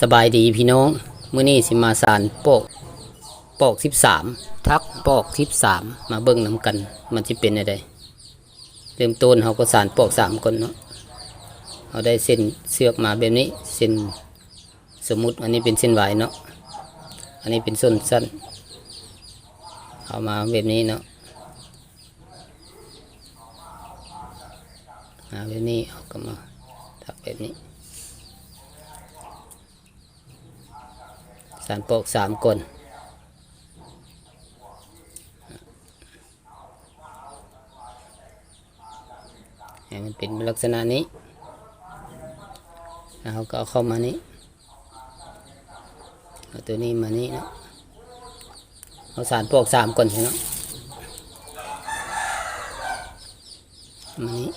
สบายดีพี่น้องมื้อนี้สิมาสารปอกปอก13ทักปอก13มมาเบิ่งน้ำกัน มันสิเป็นอะได้เริ่มต้นเฮาก็สารปอก3ก่อนเนาะเฮาได้เส้นเสือกมาแบบนี้ เส้นสมมุติอันนี้เป็นเส้นหวายเนาะอันนี้เป็นส้นสั้นเอามาแบบนี้เนาะมาแบบนี้เอาก็มาทักแบบนี้ สารปอกสามกลให้มันเป็นลักษณะนี้แล้วเราก็เอาเข้ามานี้เอาตัวนี้มานี้นะเอาสารปอกสามก่อนใช่เนาะมานี้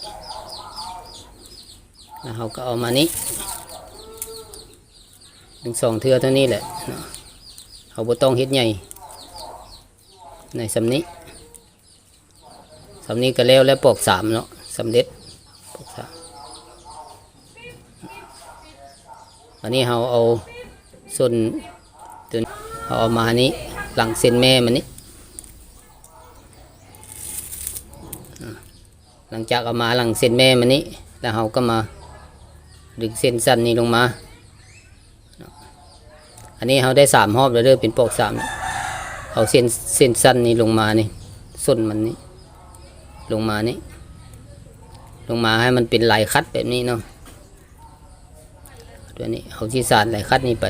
แล้วเราก็เอามานี้ึงสองเทือเท่านี้แหละเนาะเขาบ่ต้องเฮ็ดใหญ่ในสำนี้สำนี้ก็แล้วแล้วปอกสามเนาะสำเร็จปอกสามอันนี้เราเอาส่วนตัวนเราเอามานี้หลังเส้นแม่มันนี้หลังจากเอามาหลังเส้นแม่มันนี้แล้วเราก็มาดึงเส้นสั้นนี้ลงมา อันนี้เขาได้สามรอบแล้วเด้อเป็นปอกสามเอาเส้นเส้นสั้นนี่ลงมานี่ส้นมันนี่ลงมานี่ลงมาให้มันเป็นลายคัดแบบนี้เนาะตัวนี้เอาที่สานลายคัดนี่ไป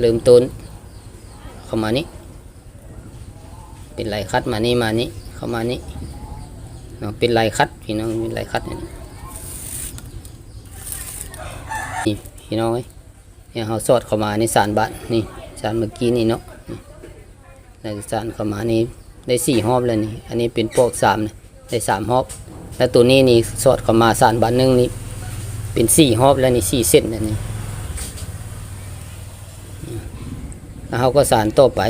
เริ่มต้นเข้ามานี่เป็นลายคัดมานี่มานี่เข้ามานี่เนาะเป็นลายคัดพี่น้องเป็นลายคัดนี่ นี่พี่น้องเอ้ยเนี่ยเขาสอดเข้ามาในสารบัตรนี่สารเมื่อกี้นี่เนาะในสารเข้ามานี่ได้สี่หอบแล้วนี่ อันนี้เป็นโปกสามได้สามหอบ แล้วตัวนี้นี่สอดเข้ามาสารบัตรหนึ่งนี่เป็นสี่หอบแล้วนี่สี่เส้นแล้วนี่แล้วเขาก็สารต่อไป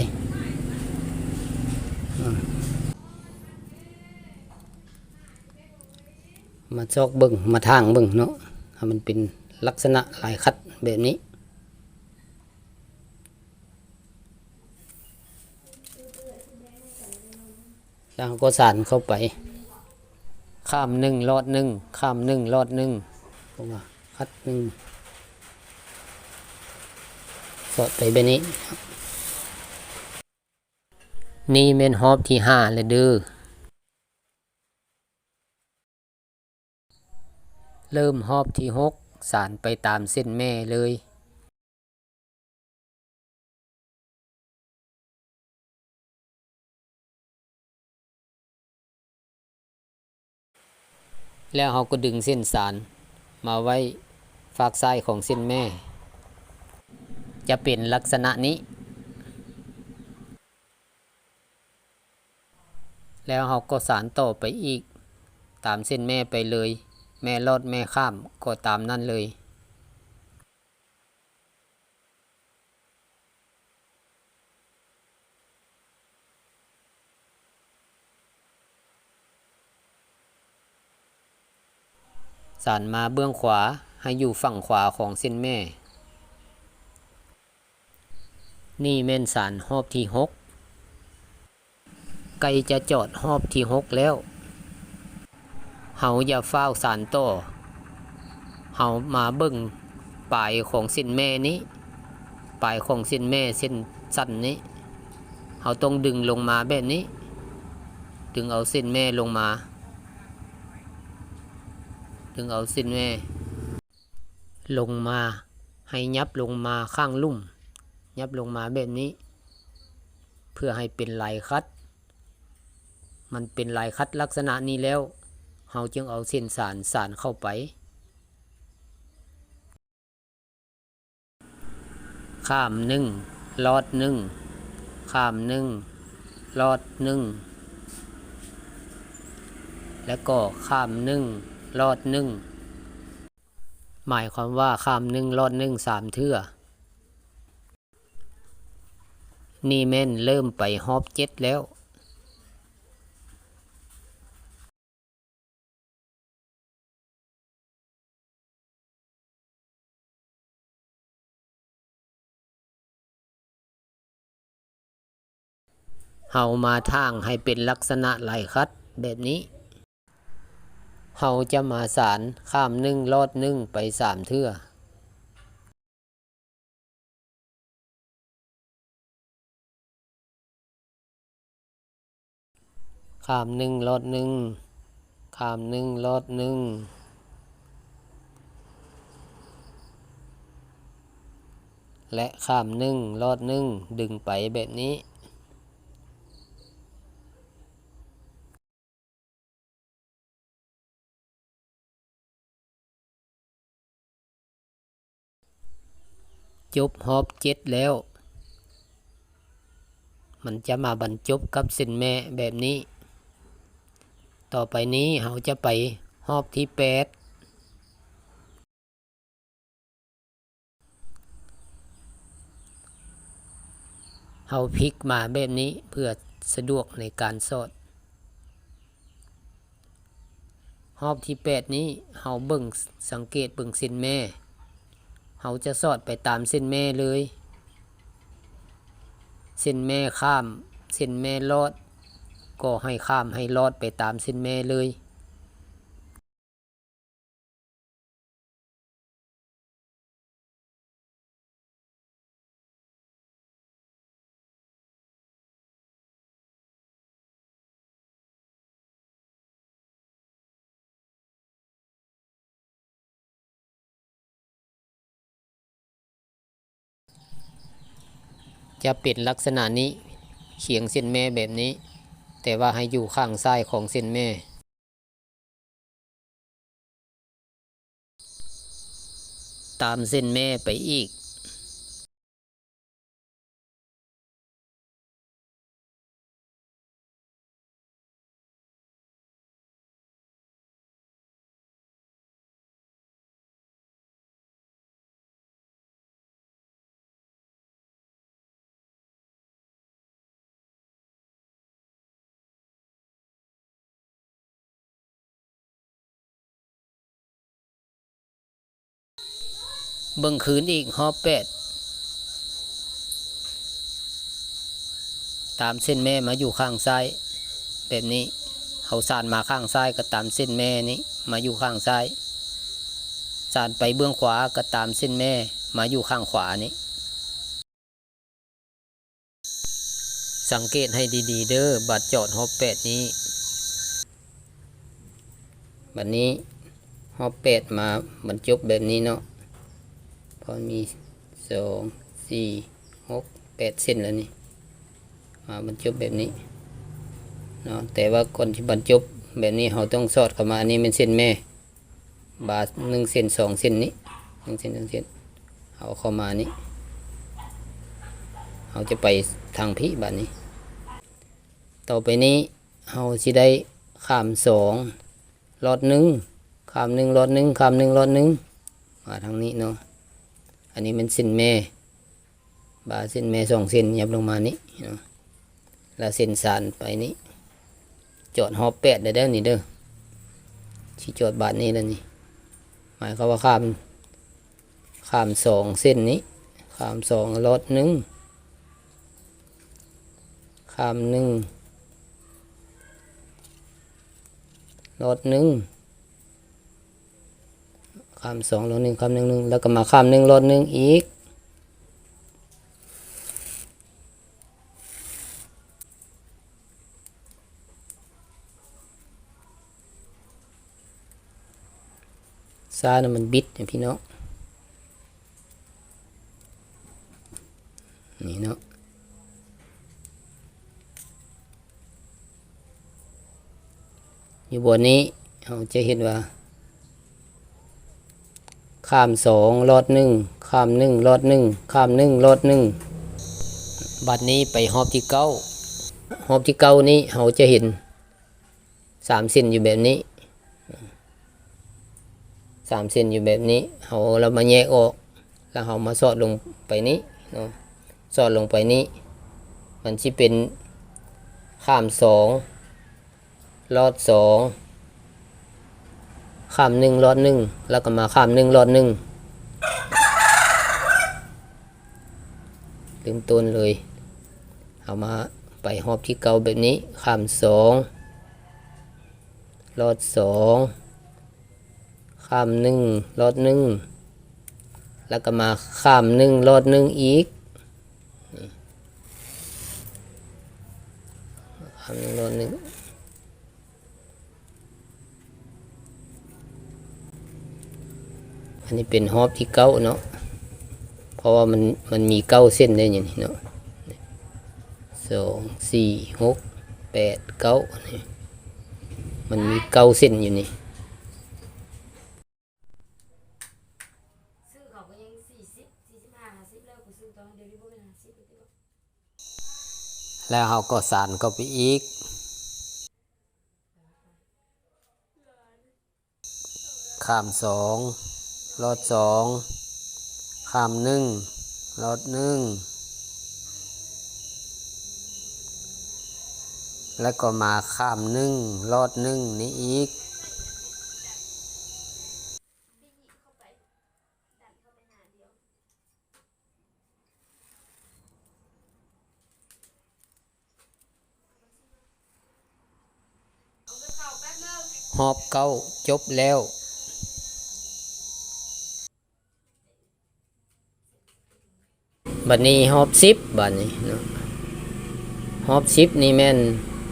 มาซอกเบิ่งมาทางเบิ่งเนาะให้มันเป็น ลักษณะลายคัดแบบนี้ แล้วก็สานเข้าไป ข้ามหนึ่งลอดหนึ่งข้ามหนึ่งลอดหนึ่งเพราะว่าคัดหนึ่งสอดไปแบบนี้ นี่เมนฮอบที่ห้าเลยเด้อเริ่มหอบที่หก สารไปตามเส้นแม่เลยแล้วเราก็ดึงเส้นสารมาไว้ฝากซ้ายของเส้นแม่ จะเป็นลักษณะนี้ แล้วเราก็สารต่อไปอีก ตามเส้นแม่ไปเลย แม่ลอดแม่ข้ามก็ตามนั่นเลย สานมาเบื้องขวาให้อยู่ฝั่งขวาของเส้นแม่ นี่แม่นสารหอบที่หกไกลจะจอดหอบที่หกแล้ว เฮาอย่าเฝ้าสารต่อเฮามาเบิ่งปลายของเส้นแม่นี้ปลายของเส้นแม่เส้นสั้นนี้เฮาต้องดึงลงมาแบบนี้ ดึงเอาเส้นแม่ลงมา ดึงเอาเส้นแม่ ลงมาให้ยับลงมาข้างลุ่ม ยับลงมาแบบนี้ เพื่อให้เป็นลายคัด มันเป็นลายคัดลักษณะนี้แล้ว เฮาจึงเอาเส้นสารสารเข้าไป ข้ามหนึ่งลอดหนึ่งข้ามหนึ่งลอดหนึ่งแล้วก็ข้ามหนึ่งลอดหนึ่งหมายความว่าข้ามหนึ่งลอดหนึ่งสามเทื่อนี่แม่นเริ่มไปฮอบเจ็ดแล้ว เฮามาทางให้เป็นลักษณะไหลคัดแบบนี้ เฮาจะมาสารข้ามหนึ่งลอดหนึ่งไปสามเทื่อข้ามหนึ่งลอดหนึ่งข้ามหนึ่งลอดหนึ่งและข้ามหนึ่งลอดหนึ่งดึงไปแบบนี้ จบฮอบเจ็ดแล้ว มันจะมาบรรจบกับเส้นแม่แบบนี้ ต่อไปนี้เราจะไปฮอบที่แปดเฮาพลิกมาแบบนี้เพื่อสะดวกในการสอดรอบที่แปดนี้เฮาเบิ่งสังเกตเบิ่งส้นแม่ เขาจะสอดไปตามเส้นแม่เลย เส้นแม่ข้าม เส้นแม่ลอด ก็ให้ข้ามให้ลอดไปตามเส้นแม่เลย จะเป็นลักษณะนี้เขียงเส้นแม่แบบนี้ แต่ว่าให้อยู่ข้างซ้ายของเส้นแม่ ตามเส้นแม่ไปอีก เบิ่งคืนอีกฮอบแปดตามเส้นแม่มาอยู่ข้างซ้าย แบบนี้เขาสานมาข้างซ้ายก็ตามเส้นแม่นี้มาอยู่ข้างซ้ายสานไปเบื้องขวาก็ตามเส้นแม่มาอยู่ข้างขวานี้ สังเกตให้ดีๆ เด้อบัตรจอดฮอบแปดนี้บัดนี้ฮอบแปดมาบรรจบแบบนี้เนาะ พอมีสองสี่หกแปดเส้นแล้วนี่มาบรรจบแบบนี้เนาะแต่ว่าก่อนที่บรรจบแบบนี้เราต้องสอดเข้ามาอันนี้เป็นเส้นแม่ บาทหนึ่งเส้นสองเส้นนี้หนึ่งเส้นหนึ่งเส้นเอาเข้ามานี้เราจะไปทางพี่บาทนี้ ต่อไปนี้เราจะได้ข้ามสองรอดหนึ่งข้ามหนึ่งรอดหนึ่งข้ามหนึ่งรอดหนึ่งมาทางนี้เนาะ อันนี้เป็นเส้นแม่บาเส้นแม่สองเส้นยับลงมานี้นะแล้วเส้นสานไปนี้ จอดฮอบแปดได้เด้อนี่เด้อที่จอดบาทนี้แล้วนี่หมายความว่าข้ามข้ามสองเส้นนี้ข้ามสองรถหนึ่งข้ามหนึ่งรถหนึ่ง ข้ามสองรถหนึ่งข้ามหนึ่งหนึ่งแล้วก็มาข้ามหนึ่งรถหนึ่งอีก ซ้ายน่ะมันบิดเนี่ยพี่น้องนี่เนาะอยู่บนนี้เราจะเห็นว่า ข้ามสองรอดหนึ่งข้ามหนึ่งรอดหนึ่งข้ามหนึ่งรอดหนึ่งบัดนี้ไปหอบที่เก้าหอบที่เก้านี้เราจะเห็นสามเส้นอยู่แบบนี้สามเส้นอยู่แบบนี้เราเรามาแยกออกแล้วเรามาสอดลงไปนี้เนาะสอดลงไปนี้ มันจะเป็นข้ามสองรอดสอง ข้ามหนึ่งรอดหนึ่งแล้วก็มาข้ามหนึ่งรอดหนึ่งลืมต้นเลย เอามาไปหอบที่เก่าแบบนี้ข้ามสองลอดสองข้ามหนึ่งลอดหนึ่งแล้วก็มาข้ามหนึ่งลอดหนึ่งอีกข้ามหนึ่งลอดหนึ่ง อันนี้เป็นหอบที่เก้าเนาะเพราะว่ามันมันมีเก้าเส้นได้อย่างนี้เนาะสองสี่หกแปดเก้ามันมีเก้าเส้นอยู่นี่ซื้อเขาก็สาห้าสิบแล้วกูซื้อตอนเดี๋ยวนี้บ่เป็นห้าสิบแล้วติบ่แล้วเราก็ไปอีก ข้ามสอง ลอดสองข้ามหนึ่งลอดหนึ่งแล้วก็มาข้ามหนึ่งลอดหนึ่งนี่อีก หอบเก้าจบแล้ว บัดนี้หอบสิบบัดนี้เนาะหอบสิบนี่แม่น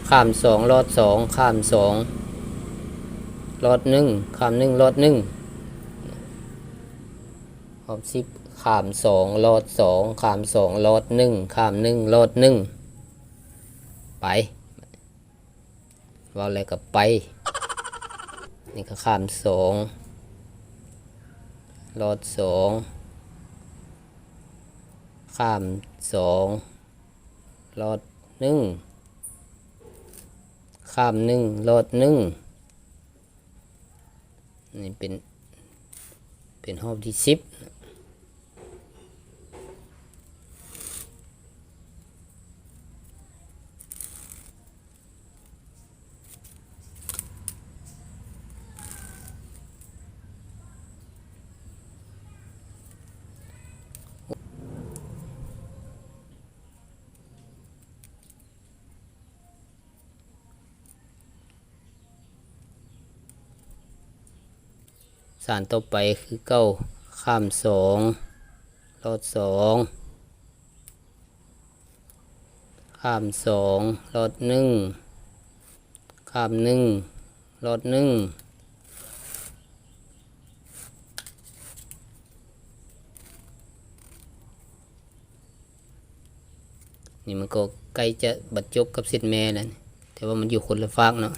ข้ามสองลอดสองข้ามสองลอดหนึ่งข้ามหนึ่งลอดหนึ่งหอบสิบข้ามสองลอดสองข้ามสองลอดหนึ่งข้ามหนึ่งลอดหนึ่งไปว่าอะไรก็ไป นี่ก็ข้ามสองลอดสอง ข้ามสองลอดหนึ่งข้ามหนึ่งลอดหนึ่งนี่เป็นเป็นหอบที่สิบสารต่อไปคือเก้าข้ามสองลอดสองข้ามสองลอดหนึ่งข้ามหนึ่งลอดหนึ่งนี่มันก็ใกล้จะบรรจบกับเส้นแม่แล้วนี่แต่ว่ามันอยู่คนละฟากเนาะ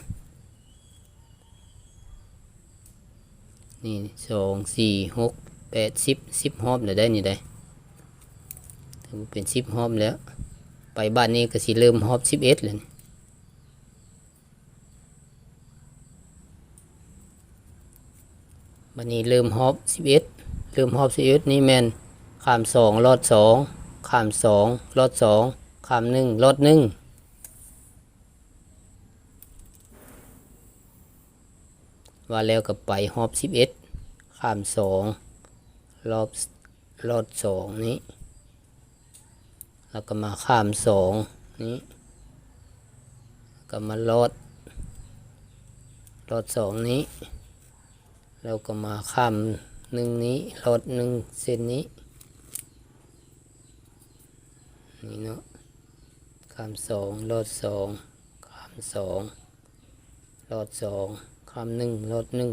นี่สองสี่หกแปดสิบสิบหอบเลยได้นี่ได้ถือว่าเป็นสิบหอบแล้ว ไปบ้านนี้ก็สิเริ่มหอบสิบเอ็ดเลยบ้านนี้เริ่มหอบสิบเอ็ดเริ่มหอบสิบเอ็ดนี่แมนข้ามสองลอดสองข้ามสองลอดสองข้ามหนึ่งลอดหนึ่ง ว่าแล้วก็ไปหอบสิบเอ็ดข้ามสองรอบลอดสองนี้ แล้วก็มาข้ามสองนี้ ก็มาลอดลอดสองนี้แล้วก็มาข้ามหนึ่งนี้ลอดหนึ่งเส้นนี้นี่เนาะข้ามสองลอดสองข้ามสองลอดสอง ข้ามหนึ่งลดหนึ่ง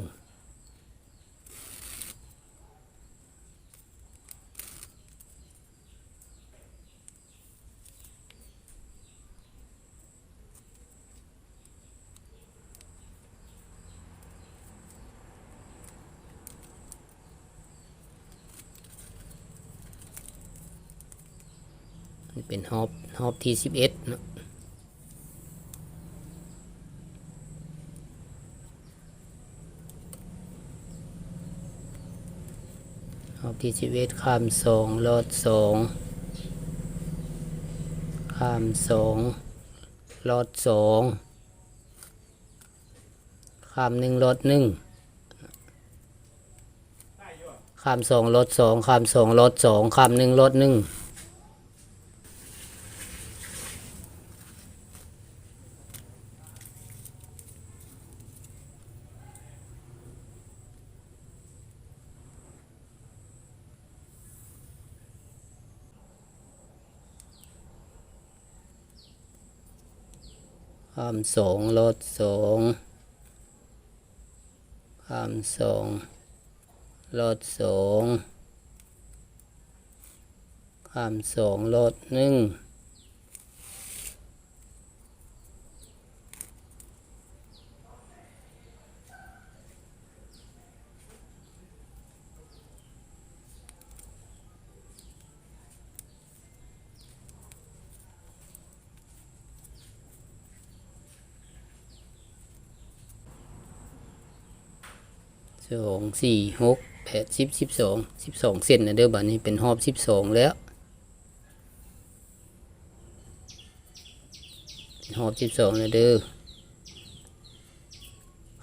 เป็นฮอบฮอบที่สิบเอ็ดเนาะฮอบ ที่ชีวิตข้ามสองลดสองข้ามสองลดสองข้ามหนึ่งลดหนึ่งข้ามสองลดสองข้ามสองลดสองข้ามหนึ่งลดหนึ่ง ข้ามสองลดสองข้ามสองลดสองข้ามสองลดหนึ่ง สองสี่หกแปดสิบสิบสองสิบสองเส้นนะเด้อบัดนี้เป็นหอบสิบสองแล้วเป็นหอบสิบสองนะเด้อ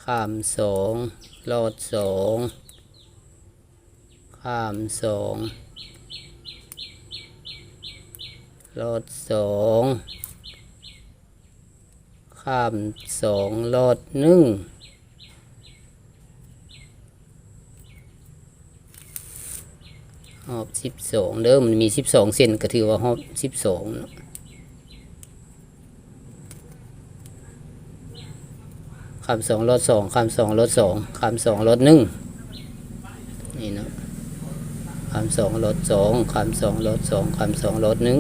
ข้ามสองลอดสองข้ามสองลอดสองข้ามสองลอดหนึ่ง หอบสิบสองเด้อมันมีสิบสองเส้นก็ถือว่าหอบสิบสองคำสองลดสองคำสองลดสองคำสองลดหนึ่งนี่เนาะคำสองลดสองคำสองลดสองคำสองลดหนึ่ง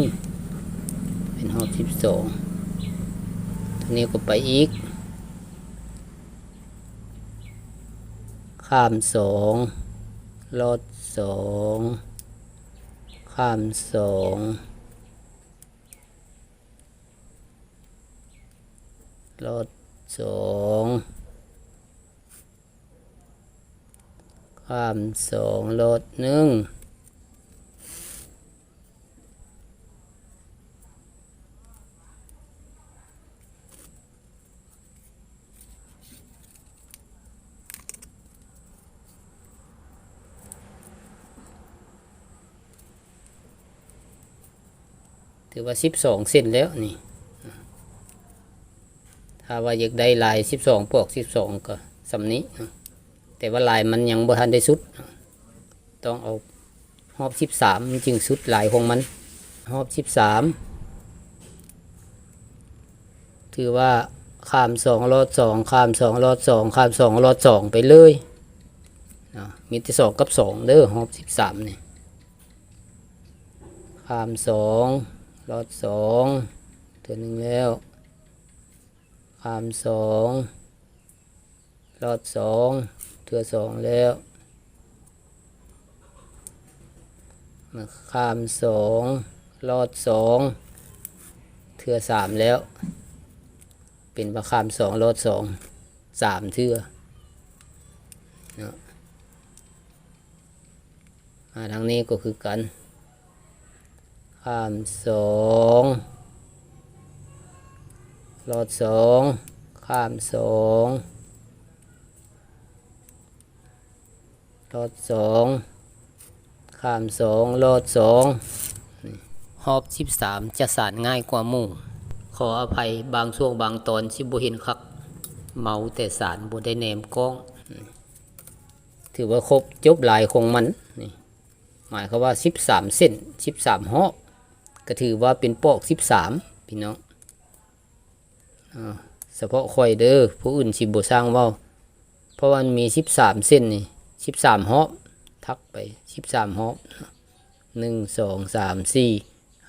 เป็นหอบสิบสองทีนี้ก็ไปอีกข้ามสองลดสอง ข้ามสองลดสองข้ามสองลดหนึ่งถือ ว่าสิบสองเส้นแล้วนี่ ถ้าว่าอยากได้ลายสิบสองปลอกสิบสองก็สำนี้ แต่ว่าลายมันยังบ่ทันได้สุด ต้องเอาหอบสิบสามจึงสุดลายของมันหอบสิบสามถือว่าข้ามสองรอดสองข้ามสองรอดสองข้ามสองรอดสองไปเลยมีแต่สองกับสองเด้อหอบสิบสามนี่ข้ามสอง รอดสองตัวหนึ่งแล้วข้ามสองลอดสองเทือสองแล้วมาข้ามสองลอดสองเทือสามแล้ว เป็นมาข้ามสองลอดสองสามเทือเนาะทางนี้ก็คือกันามสองลอดสองข้ามสองลอดสองข้ามสองลอดสองหอบสิบสามจะสานง่ายกว่าหมู่ขออภัยบางช่วงบางตอนที่บ่เห็นคักเมาแต่สารบ่ได้แนมกล้อง ถือว่าครบจบลายของมันนี่หมายความว่าสิบสามเส้นสิบสามหอบ ก็ถือว่าเป็นปอกสิบสามพี่น้องเฉพาะข่อยเด้อผู้อื่นสิบ่สร้างว้าเพราะว่ามันมีสิบสามเส้นนี่สิบสามหอบทักไปสิบสามหอบหนึ่งสองสามสี่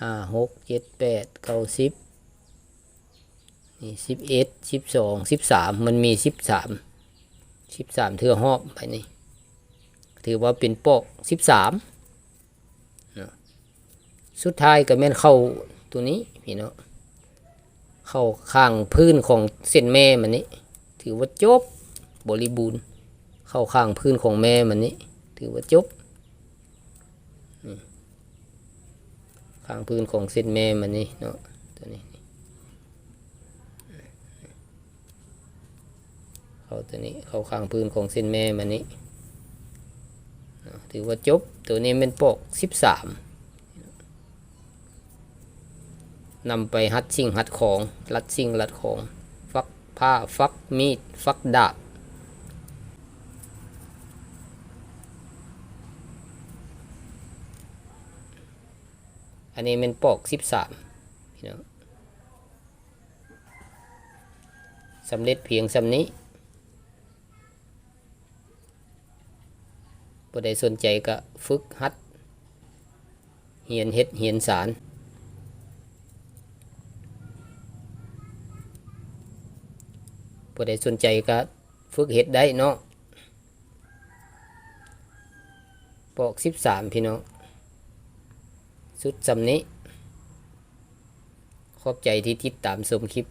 ห้าหกเจ็ดแปดเก้าสิบนี่สิบเอ็ดสิบสองสิบสามมันมีสิบสามสิบสามเทือหอบไปนี่ถือว่าเป็นปอกสิบสาม สุดท้ายก็แม่นเข้าตัวนี้พี่เนาะเข้าข้างพื้นของเส้นแม่มันนี้ ถือว่าจบบริบูรณ์ เข้าข้างพื้นของแม่มันนี้ ถือว่าจบข้างพื้นของเส้นแม่มันนี้เนาะตัวนี้เขาตัวนี้เข้าข้างพื้นของเส้นแม่มันนี้ถือว่าจบตัวนี้เป็นปกสิบสาม นำไปหัดสิ่งหัดของรัดสิ่งรัดของฟักผ้าฟักมีดฟักดาบอันนี้เป็นปอกสิบสามพี่น้องสำเร็จเพียงสำนี้ผู้ใดสนใจก็ฝึกหัด เหียนเฮ็ดเหียนสาร ผู้ใดสนใจก็ฝึกเห็ดได้เนาะปอกสิบสามพี่น้องสุดสำนี้ ขอบใจที่ติดตามชมคลิป